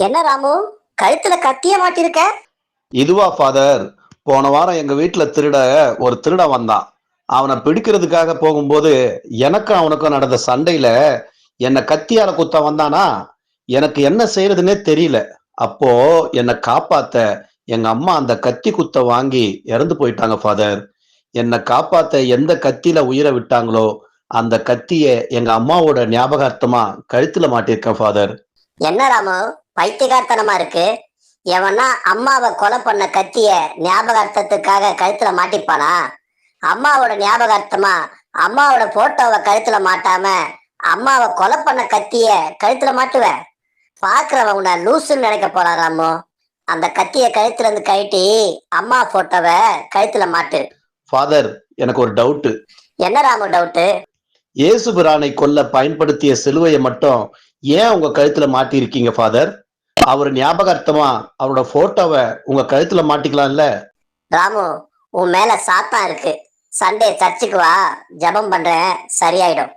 என்ன ராமு? கழுத்துல கத்திய மாட்டிருக்க? இதுவா ஃபாதர். போன வாரம் எங்க வீட்டுல திருட ஒரு திருடன் வந்தான் அவனை பிடிக்கிறதுக்காக போகும்போது எனக்கும் அவனுக்கும் நடந்த சண்டையில என்னை கத்தியால குத்த வந்தானா? எனக்கு என்ன செய்யறதுன்னே தெரியல. அப்போ என்னை காப்பாத்த எங்க அம்மா அந்த கத்தி குத்த வாங்கி இறந்து போயிட்டாங்க ஃபாதர். என்னை காப்பாத்த எந்த கத்தியில உயிரை விட்டாங்களோ அந்த கத்திய எங்க அம்மாவோட ஞாபகார்த்தமா கழுத்துல மாட்டிருக்கேன் ஃபாதர். என்ன ராமு? பைத்தியகார்த்தனமா இருக்கு. எவனா அம்மாவை கொலை பண்ண கத்திய ஞாபகார்த்தத்துக்காக கழுத்துல மாட்டிப்பானா? அம்மாவோட ஞாபகார்த்தமா அம்மாவோட போட்டோவை கழுத்துல மாட்டாம அம்மாவை கொலை பண்ண கத்திய கழுத்துல மாட்டுவ? பாக்குறவன் உன்னை லூசுன்னு நினைக்க ராமு. அந்த கத்திய கழுத்துல இருந்து கழட்டி அம்மா போட்டோவை கழுத்துல மாட்டு. ஃபாதர் எனக்கு ஒரு டவுட்டு என்ன ராமு டவுட்டு இயேசு பிரானை கொல்ல பயன்படுத்திய சிலுவையை மட்டும் ஏன் உங்க கழுத்துல மாட்டியிருக்கீங்க ஃபாதர் அவர் ஞாபகார்த்தமா அவரோட போட்டோவை உங்க கழுத்துல மாட்டிக்கலாம்ல? ராமு உன் மேல சாத்தான் இருக்கு. சண்டே சர்ச்சுக்கு வா. ஜெபம் பண்றேன். சரியாயிடும்.